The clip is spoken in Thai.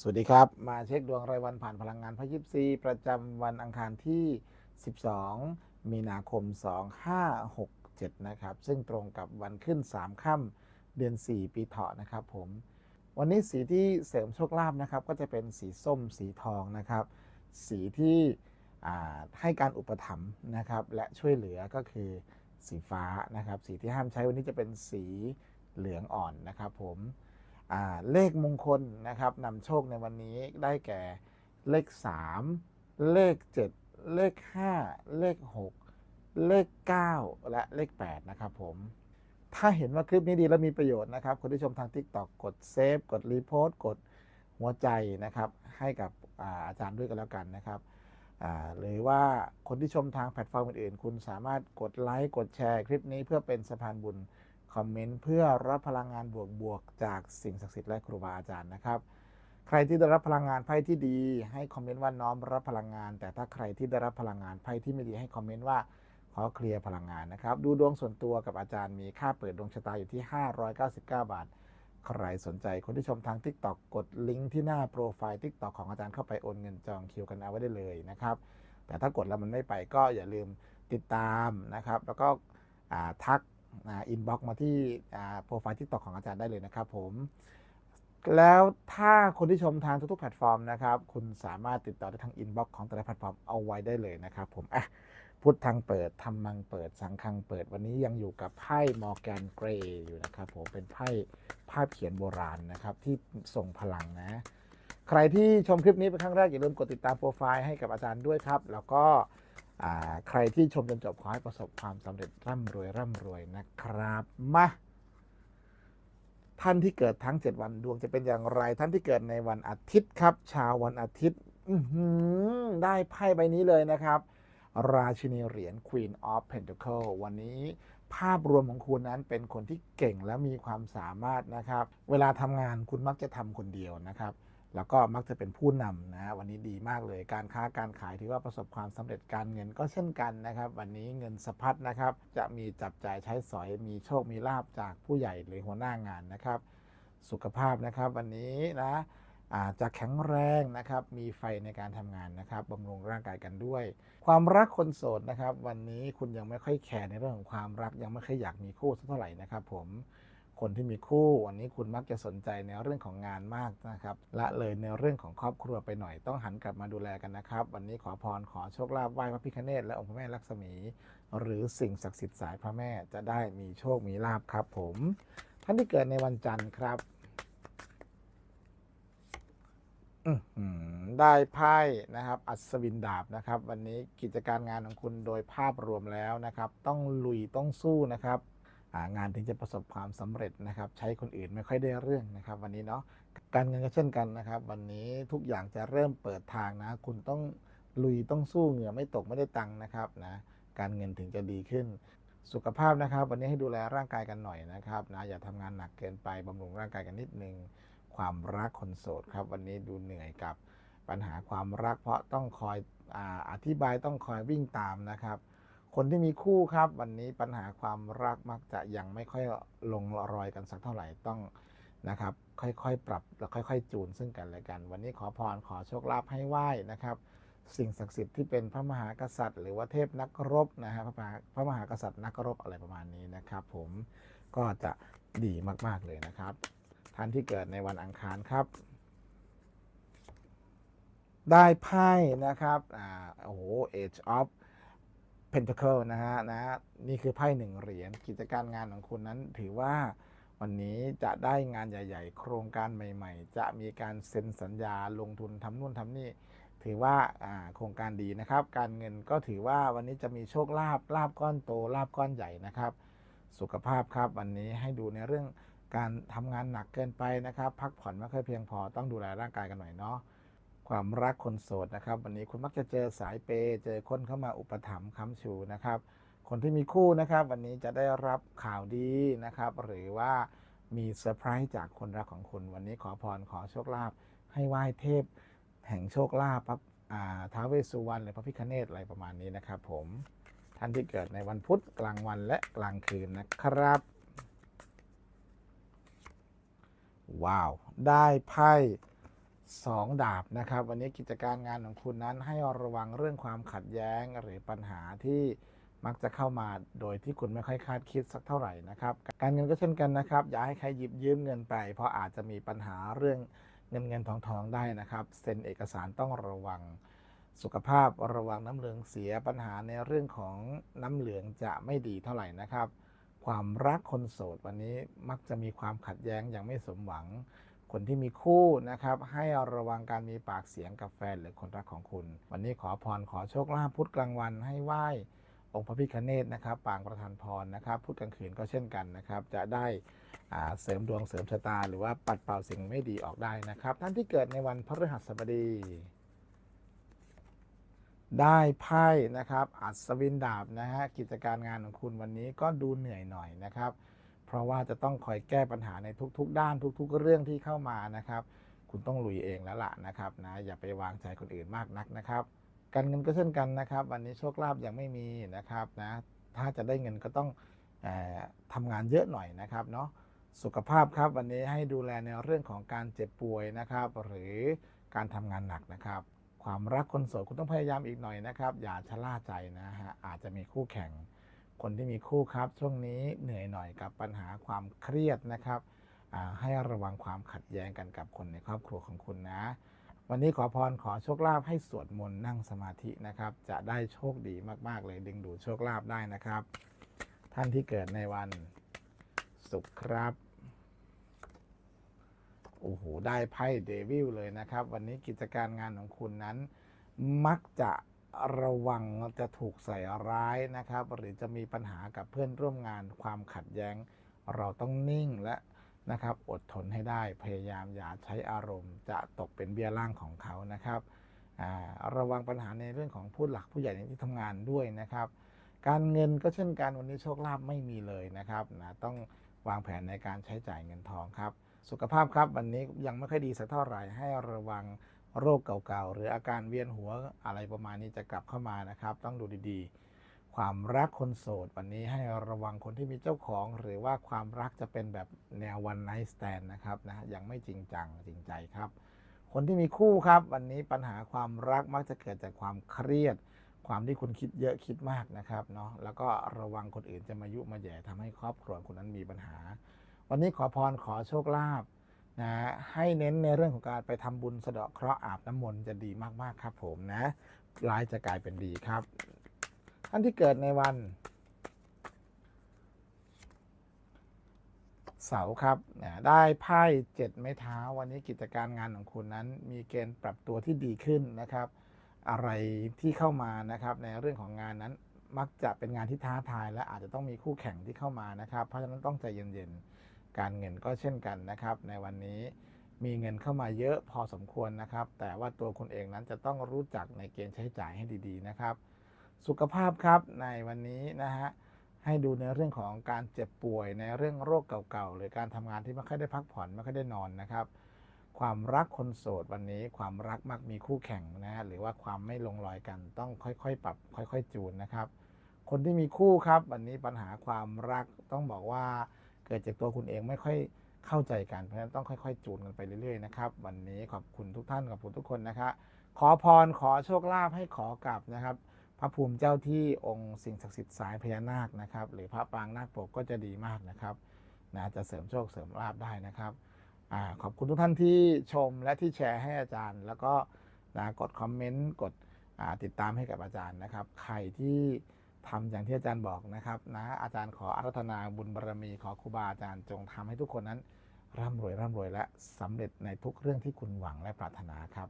สวัสดีครับ มาเช็คดวงรายวันผ่านพลังงานพระยิปซีประจำวันอังคารที่ 12 มีนาคม 2567 นะครับ ซึ่งตรงกับวันขึ้น 3 ค่ำเดือน 4 ปีเถาะนะครับผม วันนี้สีที่เสริมโชคลาภนะครับ ก็จะเป็นสีส้มสีทองนะครับ สีที่ให้การอุปถัมภ์นะครับ และช่วยเหลือก็คือสีฟ้านะครับ สีที่ห้ามใช้วันนี้จะเป็นสีเหลืองอ่อนนะครับผม เลขมงคลนะครับนำโชคในวันนี้ได้แก่เลข 3 เลข 7 เลข 5 เลข 6 เลข 9 และเลข 8 นะครับผม ถ้าเห็นว่าคลิปนี้ดีและมีประโยชน์นะครับ คนที่ชมทาง TikTok กดเซฟกดรีโพสต์กดหัวใจนะครับ ให้กับอาอาจารย์ด้วยกันแล้วกันนะครับหรือว่าคนที่ชมทางแพลตฟอร์มอื่นๆ คุณสามารถกดไลค์กดแชร์คลิปนี้เพื่อเป็นสะพานบุญ อมเมนต์เพื่อรับพลังงานบวกๆจากสิ่งศักดิ์สิทธิ์และครูบาอาจารย์นะครับใครที่ได้รับพลังงานไพ่ที่ดี ให้คอมเมนต์ว่าน้อมรับพลังงาน แต่ถ้าใครที่ได้รับพลังงานไพ่ที่ไม่ดีให้คอมเมนต์ว่าขอเคลียร์พลังงานนะครับ ดูดวงส่วนตัวกับอาจารย์มีค่าเปิดดวงชะตาอยู่ที่ 599 บาท ใครสนใจคนที่ชมทาง TikTok กดลิงก์ที่หน้าโปรไฟล์ TikTok ของอาจารย์เข้าไปโอนเงินจองคิวกันเอาไว้ได้เลยนะครับ แต่ถ้ากดแล้วมันไม่ไปก็อย่าลืมติดตามนะครับ แล้วก็ทัก อินบ็อกมาที่โปรไฟล์ทิกตอกของอาจารย์ได้เลยนะครับผม แล้วถ้าคนที่ชมทางทุกๆแพลตฟอร์มนะครับ คุณสามารถติดต่อได้ทางอินบ็อกของแต่ละแพลตฟอร์มเอาไว้ได้เลยนะครับผมอะพุทธังเปิดธรรมังเปิด สังคังเปิด วันนี้ยังอยู่กับไพ่มอร์แกนเกรย์อยู่นะครับผม เป็นไพ่ภาพเขียนโบราณนะครับ ที่ส่งพลังนะ ใครที่ชมคลิปนี้เป็นครั้งแรกอย่าลืมกดติดตามโปรไฟล์ให้กับอาจารย์ด้วยครับ แล้วก็ ใครที่ชมจนจบขอให้ประสบความสำเร็จร่ำรวยร่ำรวยนะครับมาท่านที่เกิดทั้ง 7 วันดวงจะเป็นอย่างไร ท่านที่เกิดในวันอาทิตย์ครับ ชาววันอาทิตย์ได้ไพ่ใบนี้เลยนะครับ ราชินีเหรียญ Queen of Pentacle วันนี้ภาพรวมของคุณนั้นเป็นคนที่เก่งและมีความสามารถนะครับ เวลาทำงานคุณมักจะทำคนเดียวนะครับ แล้วก็มักจะเป็นผู้นำนะฮะวันนี้ดีมากเลย การค้าการขายถือว่าประสบความสำเร็จการเงินก็เช่นกันนะครับ วันนี้เงินสะพัดนะครับ จะมีจับจ่ายใช้สอยมีโชคมีลาบจากผู้ใหญ่หรือหัวหน้างานนะครับ สุขภาพนะครับวันนี้นะอาจจะแข็งแรงนะครับ มีไฟในการทำงานนะครับบำรุงร่างกายกันด้วย ความรักคนโสดนะครับ วันนี้คุณยังไม่ค่อยแคร์ในเรื่องของความรักยังไม่ค่อยอยากมีคู่สักเท่าไหร่นะครับ ผม คนที่มีคู่ วันนี้คุณมักจะสนใจในเรื่องของงานมากนะครับละเลยในเรื่องของครอบครัวไปหน่อยต้องหันกลับมาดูแลกันนะครับ วันนี้ขอพรขอโชคลาภไหว้พระพิฆเนศและองค์พระแม่ลักษมี หรือสิ่งศักดิ์สิทธิ์สายพระแม่จะได้มีโชคมีลาภครับ ผม ท่านที่เกิดในวันจันทร์ครับได้ไพ่นะครับ อัศวินดาบนะครับ วันนี้กิจการงานของคุณโดยภาพรวมแล้วนะครับ ต้องลุยต้องสู้นะครับ งานถึงจะประสบความสำเร็จนะครับ ใช้คนอื่นไม่ค่อยได้เรื่องนะครับ วันนี้เนาะการเงินก็เช่นกันนะครับ วันนี้ทุกอย่างจะเริ่มเปิดทางนะ คุณต้องลุยต้องสู้เหงื่อไม่ตกไม่ได้ตังค์นะครับนะการเงินถึงจะดีขึ้น สุขภาพนะครับ วันนี้ให้ดูแลร่างกายกันหน่อยนะครับนะอย่าทำงานหนักเกินไปบำรุงร่างกายกันนิดนึงความรักคนโสดครับ วันนี้ดูเหนื่อยกับปัญหาความรักเพราะต้องคอยออธิบายต้องคอยวิ่งตามนะครับ คนที่มีคู่ครับ วันนี้ปัญหาความรักมักจะยังไม่ค่อยลงรอยกันสักเท่าไหร่ต้องนะครับ ค่อยๆ ปรับแล้วค่อยๆ จูนซึ่งกันและกัน วันนี้ขอพรขอโชคลาภให้ไหว้นะครับ สิ่งศักดิ์สิทธิ์ที่เป็นพระมหากษัตริย์ หรือว่าเทพนักรบนะฮะพระมหาพระมหากษัตริย์นักรบอะไรประมาณนี้นะครับ ผมก็จะดีมากๆเลยนะครับ ท่านที่เกิดในวันอังคารครับได้ไพ่นะครับ อ่า โอ้โห Age of Pentacle นะฮะนะนี่คือไพ่หนึ่งเหรียญกิจการงานของคุณนั้นถือว่าวันนี้จะได้งานใหญ่ ๆ โครงการใหม่ ๆ จะมีการเซ็นสัญญาลงทุนทำนู่นทำนี่ ถือว่าโครงการดีนะครับ การเงินก็ถือว่าวันนี้จะมีโชคลาภลาบก้อนโตลาบก้อนใหญ่นะครับ สุขภาพครับวันนี้ให้ดูในเรื่องการทำงานหนักเกินไปนะครับ พักผ่อนไม่ค่อยเพียงพอต้องดูแลร่างกายกันหน่อยเนาะ ความรักคนโสดนะครับ วันนี้คุณมักจะเจอสายเปย์เจอคนเข้ามาอุปถัมภ์ค้ำชูนะครับ คนที่มีคู่นะครับ วันนี้จะได้รับข่าวดีนะครับ หรือว่ามีเซอร์ไพรส์จากคนรักของคุณ วันนี้ขอพรขอโชคลาภให้ไหว้เทพ แห่งโชคลาภพระอ่าท้าวเวสสุวรรณหรือพระพิฆเนศอะไรประมาณนี้นะครับ ผมท่านที่เกิดในวันพุธกลางวันและกลางคืนนะครับ ว้าว ได้ไพ่ สองดาบนะครับ วันนี้กิจการงานของคุณนั้นให้ระวังเรื่องความขัดแย้งหรือปัญหาที่มักจะเข้ามาโดยที่คุณไม่ค่อยคาดคิดสักเท่าไหร่นะครับ การเงินก็เช่นกันนะครับ อย่าให้ใครหยิบยืมเงินไป เพราะอาจจะมีปัญหาเรื่องเงินเงินทองทองได้นะครับ เซ็นเอกสารต้องระวังสุขภาพระวังน้ำเหลืองเสียปัญหาในเรื่องของน้ำเหลืองจะไม่ดีเท่าไหร่นะครับ ความรักคนโสดวันนี้มักจะมีความขัดแย้งอย่างไม่สมหวัง คนที่มีคู่นะครับให้ระวังการมีปากเสียงกับแฟนหรือคนรักของคุณ วันนี้ขอพรขอโชคลาภพุธกลางวันให้ไหว้องค์พระพิฆเนศนะครับ ปางประธานพรนะครับพุธกลางคืนก็เช่นกันนะครับ จะได้เสริมดวงเสริมชะตา หรือว่าปัดเป่าสิ่งไม่ดีออกได้นะครับ ท่านที่เกิดในวันพฤหัสบดี ได้ไพ่นะครับ อัศวินดาบนะฮะกิจการงานของคุณวันนี้ก็ดูเหนื่อยหน่อยนะครับ เพราะว่าจะต้องคอยแก้ปัญหาในทุก ๆ ด้านทุก ๆ เรื่องที่เข้ามานะครับ คุณต้องลุยเองแล้วล่ะนะครับนะอย่าไปวางใจคนอื่นมากนักนะครับ การเงินก็เช่นกันนะครับ วันนี้โชคลาภยังไม่มีนะครับนะถ้าจะได้เงินก็ต้องออทำงานเยอะหน่อยนะครับเนาะสุขภาพครับวันนี้ให้ดูแลในเรื่องของการเจ็บป่วยนะครับ หรือการทำงานหนักนะครับ ความรักคนโสดคุณต้องพยายามอีกหน่อยนะครับ อย่าชะล่าใจนะฮะอาจจะมีคู่แข่ง คนที่มีคู่ครับช่วงนี้เหนื่อยหน่อยกับปัญหาความเครียดนะครับให้ระวังความขัดแย้งกันกับคนในครอบครัวของคุณนะ วันนี้ขอพรขอโชคลาภให้สวดมนต์นั่งสมาธินะครับ จะได้โชคดีมากๆเลยดึงดูดโชคลาภได้นะครับ ท่านที่เกิดในวันศุกร์ครับโอ้โหได้ไพ่เดวิลเลยนะครับ วันนี้กิจการงานของคุณนั้นมักจะ ระวังจะถูกใส่ร้ายนะครับ หรือจะมีปัญหากับเพื่อนร่วมงานความขัดแย้ง เราต้องนิ่งและนะครับ อดทนให้ได้พยายามอย่าใช้อารมณ์ จะตกเป็นเบี้ยล่างของเขานะครับอ่าระวังปัญหาในเรื่องของผู้หลักผู้ใหญ่ในที่ทำงานด้วยนะครับ การเงินก็เช่นกันวันนี้โชคลาภไม่มีเลยนะครับนะต้องวางแผนในการใช้จ่ายเงินทองครับ สุขภาพครับวันนี้ยังไม่ค่อยดีสักเท่าไหร่ให้ระวัง โรคเก่าๆ หรืออาการเวียนหัวอะไรประมาณนี้จะกลับเข้ามานะครับ ต้องดูดีๆ ความรักคนโสดวันนี้ให้ระวังคนที่มีเจ้าของ หรือว่าความรักจะเป็นแบบแนววันไน t ์สแตนนะครับนะยังไม่จริงจังจริงใจครับ คนที่มีคู่ครับ วันนี้ปัญหาความรักมักจะเกิดจากความเครียด ความที่คุณคิดเยอะคิดมากนะครับเนาะแล้วก็ระวังคนอื่นจะมายุมาแย่ทำให้ครอบครัวคุณนั้นมีปัญหา วันนี้ขอพรขอโชคลาภ นะให้เน้นในเรื่องของการไปทำบุญสะเดาะเคราะห์อาบน้ำมนต์จะดีมากๆครับ ผมนะร้ายจะกลายเป็นดีครับ ท่านที่เกิดในวัน เสาร์ครับได้ไพ่เจ็ดไม้เท้า วันนี้กิจการงานของคุณนั้น มีเกณฑ์ปรับตัวที่ดีขึ้นนะครับ อะไรที่เข้ามานะครับ ในเรื่องของงานนั้นมักจะเป็นงานที่ท้าทาย และอาจจะต้องมีคู่แข่งที่เข้ามานะครับ เพราะฉะนั้นต้องใจเย็นๆ การเงินก็เช่นกันนะครับ ในวันนี้มีเงินเข้ามาเยอะพอสมควรนะครับ แต่ว่าตัวคุณเองนั้นจะต้องรู้จักในเกณฑ์ใช้จ่ายให้ดีๆนะครับ สุขภาพครับในวันนี้นะฮะให้ดูในเรื่องของการเจ็บป่วยในเรื่องโรคเก่าๆ หรือการทำงานที่ไม่ค่อยได้พักผ่อนไม่ค่อยได้นอนนะครับ ความรักคนโสดวันนี้ความรักมักมีคู่แข่งนะฮะหรือว่าความไม่ลงรอยกันต้องค่อยๆ ปรับ ค่อย ๆ จูนนะครับ คนที่มีคู่ครับ วันนี้ปัญหาความรักต้องบอกว่า เกิดจากตัวคุณเองไม่ค่อยเข้าใจกัน เพราะฉะนั้นต้องค่อยๆ จูนกันไปเรื่อยๆนะครับ วันนี้ขอบคุณทุกท่านขอบคุณทุกคนนะครับขอพรขอโชคลาภให้ขอกลับนะครับ พระภูมิเจ้าที่องค์สิ่งศักดิ์สิทธิ์สายพญานาคนะครับ หรือพระปางนาคปกก็จะดีมากนะครับนะจะเสริมโชคเสริมลาภได้นะครับอขอบคุณทุกท่านที่ชมและที่แชร์ให้อาจารย์ แล้วก็นะกดคอมเมนต์กดติดตามให้กับอาจารย์นะครับ ใครที่ ทำอย่างที่อาจารย์บอกนะครับนะอาจารย์ขออารัธนาบุญบารรมีขอครูบาอาจารย์จงทำให้ทุกคนนั้นร่ำรวยร่ำรวยและสำเร็จในทุกเรื่องที่คุณหวังและปรารถนาครับ